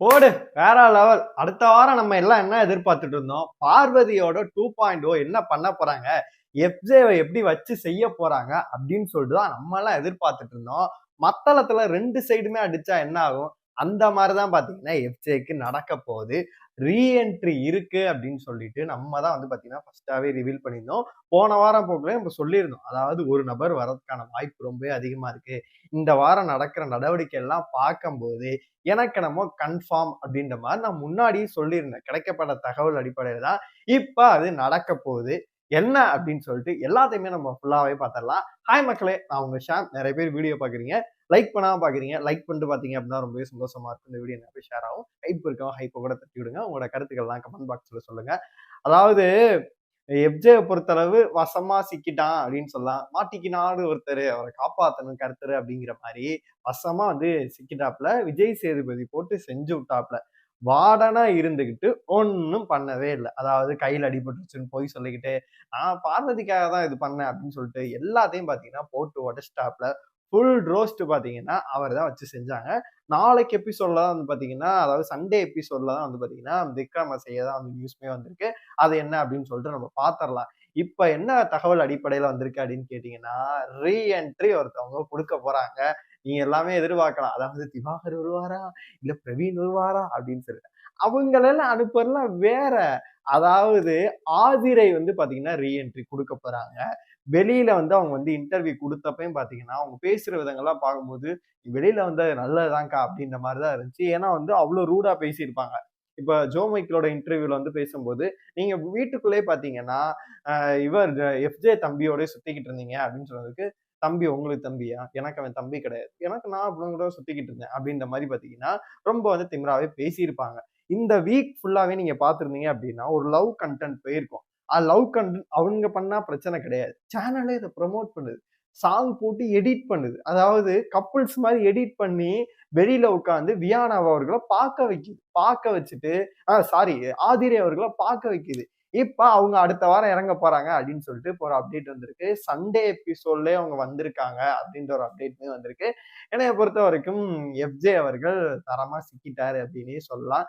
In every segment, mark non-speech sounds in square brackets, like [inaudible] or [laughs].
போடு வேற லெவல் அடுத்த வாரம் நம்ம எல்லாம் என்ன எதிர்பார்த்துட்டு இருந்தோம்? பார்வதியோட டூ பாயிண்ட் ஓ என்ன பண்ண போறாங்க? எப்ஜேவை எப்படி வச்சு செய்ய போறாங்க? அப்படின்னு சொல்லிட்டு தான் நம்ம எல்லாம் எதிர்பார்த்துட்டு இருந்தோம். மத்தளத்துல ரெண்டு சைடுமே அடிச்சா என்ன ஆகும்? அந்த மாதிரி தான் பார்த்தீங்கன்னா எஃப்ஜேக்கு நடக்க போகுது. ரீஎன்ட்ரி இருக்கு அப்படின்னு சொல்லிட்டு நம்ம தான் வந்து பார்த்தீங்கன்னா ஃபர்ஸ்ட்டாகவே ரிவீல் பண்ணியிருந்தோம். போன வாரம் போக்குல நம்ம சொல்லியிருந்தோம். அதாவது ஒரு நபர் வரதுக்கான வாய்ப்பு ரொம்ப அதிகமாக இருக்கு. இந்த வாரம் நடக்கிற நடவடிக்கை எல்லாம் பார்க்கும்போது எனக்கு நம்ம கன்ஃபார்ம் அப்படின்ற மாதிரி நான் முன்னாடியே சொல்லியிருந்தேன். கிடைக்கப்பட்ட தகவல் அடிப்படையில் தான். இப்போ அது நடக்க போகுது. என்ன அப்படின்னு சொல்லிட்டு எல்லாத்தையுமே நம்ம ஃபுல்லாகவே பார்த்துடலாம். ஹாய் மக்களே நான் உங்கள் ஷாம். நிறைய பேர் வீடியோ பார்க்குறீங்க. லைக் பண்ணாமல் பார்க்குறீங்க. லைக் பண்ணிட்டு பார்த்தீங்க அப்படின்னா ரொம்பவே சந்தோஷமாக இருக்கும். இந்த வீடியோ நிறைய ஷேர் ஆகும். ஹைப் இருக்கவும் ஹைப்பை கூட தட்டி விடுங்க. உங்களோட கருத்துக்கள்லாம் கமெண்ட் பாக்ஸில் சொல்லுங்கள் அதாவது எப்ஜே பொறுத்தளவு வசமா சிக்கிட்டான் அப்படின்னு சொல்லலாம். மாட்டிக்கினாரு ஒருத்தர். அவரை காப்பாத்தணும் கருத்தர் அப்படிங்கிற மாதிரி வசமா வந்து சிக்கிட்டாப்ல விஜய் சேதுபதி போட்டு செஞ்சு விட்டாப்ல வார்டனா இருந்துகிட்டு ஒன்றும் பண்ணவே இல்லை. அதாவது கையில் அடிபட்டுருச்சுன்னு போய் சொல்லிக்கிட்டு நான் பார்வதிக்காக தான் இது பண்ணேன் அப்படின்னு சொல்லிட்டு எல்லாத்தையும் பார்த்தீங்கன்னா போட்டு உடச்சிட்டாப்ல ஃபுல் ரோஸ்ட் பார்த்தீங்கன்னா அவர் தான் வச்சு செஞ்சாங்க. நாளைக்கு எபிசோட்ல தான் வந்து பார்த்தீங்கன்னா அதாவது சண்டே எபிசோட்ல தான் வந்து பார்த்தீங்கன்னா விக்ரம செய்ய தான் வந்து நியூஸ்மே வந்திருக்கு. அது என்ன அப்படின்னு சொல்லிட்டு நம்ம பார்த்துடலாம் இப்போ என்ன தகவல் அடிப்படையில் வந்திருக்கு அப்படின்னு கேட்டிங்கன்னா ரீஎன்ட்ரி ஒருத்தவங்க கொடுக்க போகிறாங்க நீங்க எல்லாமே எதிர்பார்க்கலாம். அதாவது திவாகர் வருவாரா? இல்ல பிரவீன் வருவாரா? அப்படின்னு சொல்லிட்டு. அவங்களெல்லாம் அனுப்புறலாம் வேற அதாவது ஆதிரை வந்து பாத்தீங்கன்னா ரீஎன்ட்ரி கொடுக்க போறாங்க. வெளியில வந்து அவங்க வந்து இன்டர்வியூ கொடுத்தப்பையும் பாத்தீங்கன்னா அவங்க பேசுற விதங்கள்லாம் பார்க்கும்போது வெளியில வந்து நல்லதுதான்க்கா அப்படின்ற மாதிரி தான் இருந்துச்சு. ஏன்னா வந்து அவ்வளவு ரூடா பேசியிருப்பாங்க. இப்ப ஜோ மைக்கிளோட இன்டர்வியூல வந்து பேசும்போது நீங்க வீட்டுக்குள்ளே பாத்தீங்கன்னா இவர் எஃப்ஜே தம்பியோட சுத்திக்கிட்டு இருந்தீங்க அப்படின்னு சொன்னதுக்கு தம்பி உங்களுக்கு தம்பியா? எனக்கு அவன் தம்பி கிடையாது. எனக்கு நான் அப்படின்னு கூட சுத்திக்கிட்டு இருந்தேன் அப்படின்ற மாதிரி பாத்தீங்கன்னா ரொம்ப வந்து திமிராவே பேசியிருப்பாங்க. இந்த வீக் ஃபுல்லாவே நீங்க பார்த்துருந்தீங்க அப்படின்னா ஒரு லவ் கண்டென்ட் போயிருக்கும். அது லவ் கண்டென்ட் அவங்க பண்ணா பிரச்சனை கிடையாது. சேனலே இதை ப்ரொமோட் பண்ணுது. சாங் போட்டு எடிட் பண்ணுது. அதாவது கப்புள்ஸ் மாதிரி எடிட் பண்ணி வெளியில உட்காந்து வியானா அவர்களை பார்க்க வைக்குது. பார்க்க வச்சுட்டு சாரி ஆதிரி அவர்களை பார்க்க வைக்குது. இப்போ அவங்க அடுத்த வாரம் இறங்க போறாங்க அப்படின்னு சொல்லிட்டு இப்போ ஒரு அப்டேட் வந்திருக்கு. சண்டே எபிசோட்லயே அவங்க வந்திருக்காங்க அப்படின்ற ஒரு அப்டேட்மே வந்திருக்கு. என்னைய பொறுத்த வரைக்கும் எஃப்ஜே அவர்கள் தரமா சிக்கிட்டாரு அப்படின்னே சொல்லலாம்.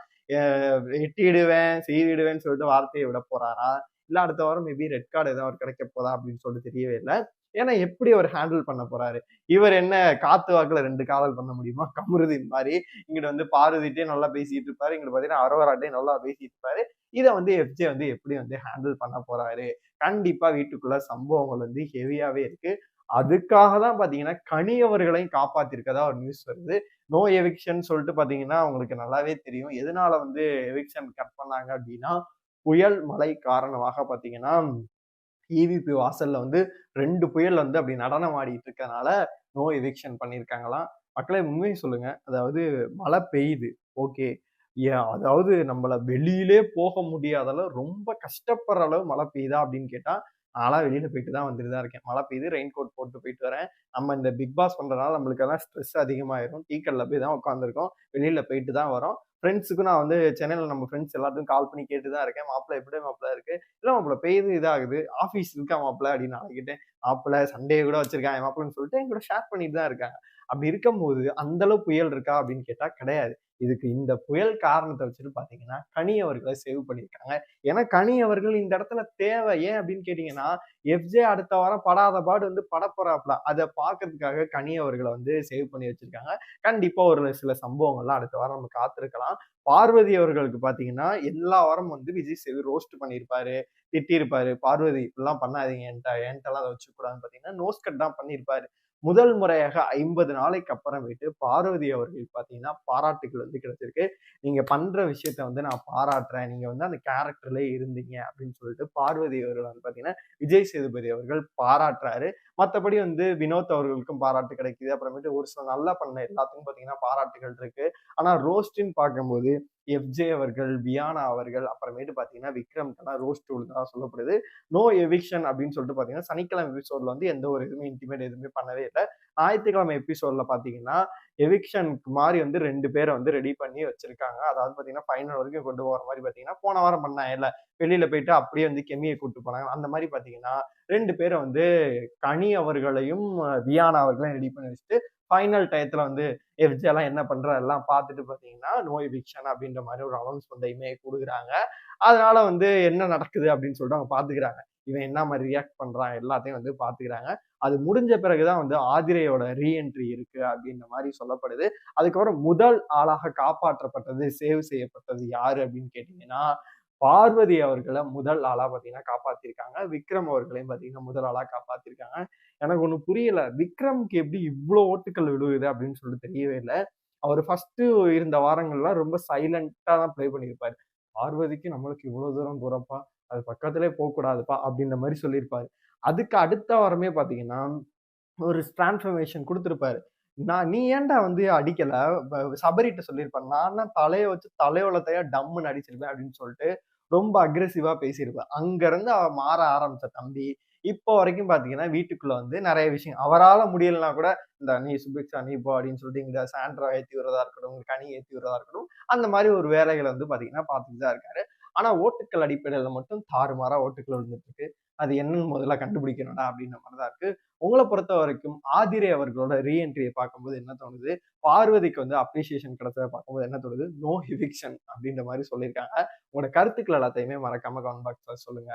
எட்டிடுவேன் செய்திடுவேன்னு சொல்லிட்டு வார்த்தையை விட போறாரா? இல்லை அடுத்த வாரம் மேபி ரெட் கார்டு ஏதாவது கிடைக்க போதா அப்படின்னு சொல்லிட்டு தெரியவே இல்லை. ஏன்னா எப்படி அவர் ஹேண்டில் பண்ண போறாரு? இவர் என்ன காத்து வாக்குல ரெண்டு காதல் பண்ண முடியுமா? [laughs] கமருதி மாதிரி. இங்கிட்ட வந்து பாரதிட்டே நல்லா பேசிட்டு இருப்பாரு. இங்கிட்ட பாத்தீங்கன்னா அரோராட்டே நல்லா பேசிட்டு இருப்பாரு. இதை வந்து எஃப்ஜே வந்து எப்படி வந்து ஹேண்டில் பண்ண போறாரு? கண்டிப்பா வீட்டுக்குள்ள சம்பவங்கள் வந்து ஹெவியாவே இருக்கு. அதுக்காக தான் பாத்தீங்கன்னா கனி அவர்களையும் காப்பாத்திருக்கதா ஒரு நியூஸ் வருது. நோ எவிக்ஷன் சொல்லிட்டு பாத்தீங்கன்னா உங்களுக்கு நல்லாவே தெரியும். எதனால வந்து எவிக்ஷன் கட் பண்ணாங்க அப்படின்னா புயல் மழை காரணமாக பாத்தீங்கன்னா இவிபி வாசல்ல வந்து ரெண்டு புயல் வந்து அப்படி நடனம் ஆடிட்டு இருக்கனால நோ எவிக்ஷன் பண்ணியிருக்காங்களாம் மக்களை உண்மையை சொல்லுங்க. அதாவது மழை பெய்யுது. ஓகே அதாவது நம்மள வெளியிலே போக முடியாத அளவு ரொம்ப கஷ்டப்படுற அளவு மழை பெய்யுதா அப்படின்னு கேட்டா நான்லாம் வெளியில போயிட்டு தான் வந்துட்டு தான் இருக்கேன். மழை பெய்யுது ரெயின் கோட் போட்டு போயிட்டு வரேன். நம்ம இந்த பிக் பாஸ் பண்றதுனால நம்மளுக்கு எல்லாம் ஸ்ட்ரெஸ் அதிகமாயிரும். டீக்கல்ல போய் தான் உட்காந்துருக்கோம் வெளியில போயிட்டு தான் வரோம். ஃப்ரெண்ட்ஸுக்கும் நான் வந்து சென்னையில் நம்ம ஃப்ரெண்ட்ஸ் எல்லாத்துக்கும் கால் பண்ணி கேட்டு தான் இருக்கேன். மாப்பிள்ள எப்படி மாப்பிள்ள இருக்கு? இல்லை மாப்பிள்ள பெய்யுது இதாகுது. ஆஃபீஸ் இருக்கா மாப்பிள்ள அப்படின்னு அழைக்கிட்டேன் மாப்பிள மாப்பிள்ள சண்டே கூட வச்சிருக்காங்க மாப்பிள்ளன்னு சொல்லிட்டு என் கூட ஷேர் பண்ணிட்டு தான் இருக்காங்க. அப்படி இருக்கும்போது அந்தளவு புயல் இருக்கா அப்படின்னு கேட்டால் கிடையாது. இதுக்கு இந்த புயல் காரணத்தை வச்சுட்டு பார்த்தீங்கன்னா கனி அவர்களை சேவ் பண்ணியிருக்காங்க. ஏன்னா கனி அவர்கள் இந்த இடத்துல தேவை. ஏன் அப்படின்னு கேட்டிங்கன்னா எஃப்ஜே அடுத்த வாரம் படாத பாடு வந்து படப்போறாப்ல அதை பார்க்கறதுக்காக கனி அவர்களை வந்து சேவ் பண்ணி வச்சிருக்காங்க. கண்டிப்பாக ஒரு சில சம்பவங்கள்லாம் அடுத்த வாரம் நம்ம காத்திருக்கலாம். பார்வதி அவர்களுக்கு பார்த்தீங்கன்னா எல்லா வாரம் வந்து விஜய் சேவி ரோஸ்ட் பண்ணியிருப்பாரு திட்டியிருப்பாரு. பார்வதி இப்படிலாம் பண்ணாதீங்க. என்கிட்ட என்கிட்டலாம் அதை வச்சுக்கூடாதுன்னு பார்த்தீங்கன்னா நோஸ் கட் தான் பண்ணியிருப்பாரு. முதல் முறையாக ஐம்பது நாளைக்கு அப்புறமேட்டு பார்வதி அவர்கள் பார்த்தீங்கன்னா பாராட்டுகள் வந்து கிடைச்சிருக்கு. நீங்க பண்ற விஷயத்த வந்து நான் பாராட்டுறேன். நீங்க வந்து அந்த கேரக்டர்லேயே இருந்தீங்க அப்படின்னு சொல்லிட்டு பார்வதி அவர்கள் வந்து பார்த்தீங்கன்னா விஜய் சேதுபதி அவர்கள் பாராட்டுறாரு. மற்றபடி வந்து வினோத் அவர்களுக்கும் பாராட்டு கிடைக்குது. அப்புறமேட்டு ஒரு சில நல்லா பண்ண எல்லாத்துக்கும் பார்த்தீங்கன்னா பாராட்டுகள் இருக்கு. ஆனால் ரோஸ்டின்னு பார்க்கும்போது எஃப்ஜே அவர்கள் வியானா அவர்கள் அப்புறமேட்டு பார்த்தீங்கன்னா விக்ரம்கெல்லாம் ரோஸ்ட் தான் சொல்லப்படுது. நோ எவிக்ஷன் அப்படின்னு சொல்லிட்டு பார்த்தீங்கன்னா சனிக்கிழமை எபிசோட்ல வந்து எந்த ஒரு இதுவுமே இன்டிமேட் எதுவுமே பண்ணவே இல்லை. ஞாயிற்றுக்கிழமை எபிசோட்ல பார்த்தீங்கன்னா எவிக்ஷனுக்கு மாதிரி வந்து ரெண்டு பேரை வந்து ரெடி பண்ணி வச்சிருக்காங்க. அதாவது பார்த்தீங்கன்னா ஃபைனல் வரைக்கும் கொண்டு போகிற மாதிரி பார்த்தீங்கன்னா போன வாரம் பண்ணாங்க. இல்லை வெளியில போயிட்டு அப்படியே வந்து கெமியை கூட்டு போனாங்க. அந்த மாதிரி பார்த்தீங்கன்னா ரெண்டு பேரை வந்து கனி அவர்களையும் வியானா அவர்களையும் ரெடி பண்ணி வச்சுட்டு ஃபைனல் டயத்தில் வந்து எஃப்ஜே என்ன பண்ணுறதெல்லாம் எல்லாம் பார்த்துட்டு பார்த்தீங்கன்னா நோய் விக்ஷன் அப்படின்ற மாதிரி ஒரு அனௌன்ஸ்மெண்ட்டையுமே கொடுக்குறாங்க. அதனால வந்து என்ன நடக்குது அப்படின்னு சொல்லிட்டு அவங்க பார்த்துக்கிறாங்க. இவன் என்ன மாதிரி ரியாக்ட் பண்ணுறான் எல்லாத்தையும் வந்து பார்த்துக்கிறாங்க. அது முடிஞ்ச பிறகுதான் வந்து ஆதிரையோட ரீஎன்ட்ரி இருக்கு அப்படின்ற மாதிரி சொல்லப்படுது. அதுக்கப்புறம் முதல் ஆளாக காப்பாற்றப்பட்டது சேவ் செய்யப்பட்டது யாரு அப்படின்னு கேட்டீங்கன்னா பார்வதி அவர்களை முதல் ஆளா பார்த்தீங்கன்னா காப்பாத்திருக்காங்க. விக்ரம் அவர்களையும் பார்த்தீங்கன்னா முதல் ஆளா காப்பாத்திருக்காங்க. எனக்கு ஒன்றும் புரியல. விக்ரம்க்கு எப்படி இவ்வளோ ஓட்டுக்கள் விழுகுது அப்படின்னு சொல்லிட்டு தெரியவே இல்லை. அவர் ஃபர்ஸ்ட் இருந்த வாரங்கள்லாம் ரொம்ப சைலண்ட்டாக தான் ப்ளே பண்ணியிருப்பார். பார்வதிக்கு நம்மளுக்கு இவ்வளோ தூரம் தூரப்பா அது பக்கத்திலே போகக்கூடாதுப்பா அப்படின்ற மாதிரி சொல்லியிருப்பாரு. அதுக்கு அடுத்த வாரமே பார்த்தீங்கன்னா ஒரு டிரான்ஸ்ஃபர்மேஷன் கொடுத்துருப்பாரு. நான் நீ ஏன்டா வந்து அடிக்கலை? சபரிட்ட சொல்லியிருப்பேன் நான் தான் தலையை வச்சு தலையோலத்தையா டம்முன்னு அடிச்சிருப்பேன் அப்படின்னு சொல்லிட்டு ரொம்ப அக்ரெசிவா பேசியிருப்பேன் அங்கேருந்து அவர் அவ மாற ஆரம்பிச்ச தம்பி இப்போ வரைக்கும் பாத்தீங்கன்னா வீட்டுக்குள்ள வந்து நிறைய விஷயம் அவரால் முடியலனா கூட இந்த நீ சுபிக்ஷா நீ போ அப்படின்னு சொல்லிட்டு இந்த சாண்ட்ரா ஏற்றி விடுறதா இருக்கட்டும் கனி ஏற்றி விடுறதா இருக்கட்டும் அந்த மாதிரி ஒரு வேலைகளை வந்து பாத்தீங்கன்னா பார்த்துட்டு தான் இருக்காரு. ஆனா ஓட்டுக்கள் அடிப்படையில மட்டும் தாறுமாறா ஓட்டுக்கள் விழுந்துட்டு இருக்கு அது என்னன்னு முதல்ல கண்டுபிடிக்கணும்டா அப்படின்ற மாதிரி தான் இருக்கு. உங்களை பொறுத்த வரைக்கும் ஆதிரை அவர்களோட ரீஎன்ட்ரியை பார்க்கும்போது என்ன தோணுது? பார்வதிக்கு வந்து அப்ரிசியேஷன் கிடைச்சதை பார்க்கும்போது என்ன தோணுது? நோ ஹிவிக்ஷன் அப்படின்ற மாதிரி சொல்லியிருக்காங்க. உங்களோட கருத்துக்கள் எல்லாத்தையுமே மறக்காம கமெண்ட் பாக்ஸ்ல சொல்லுங்க.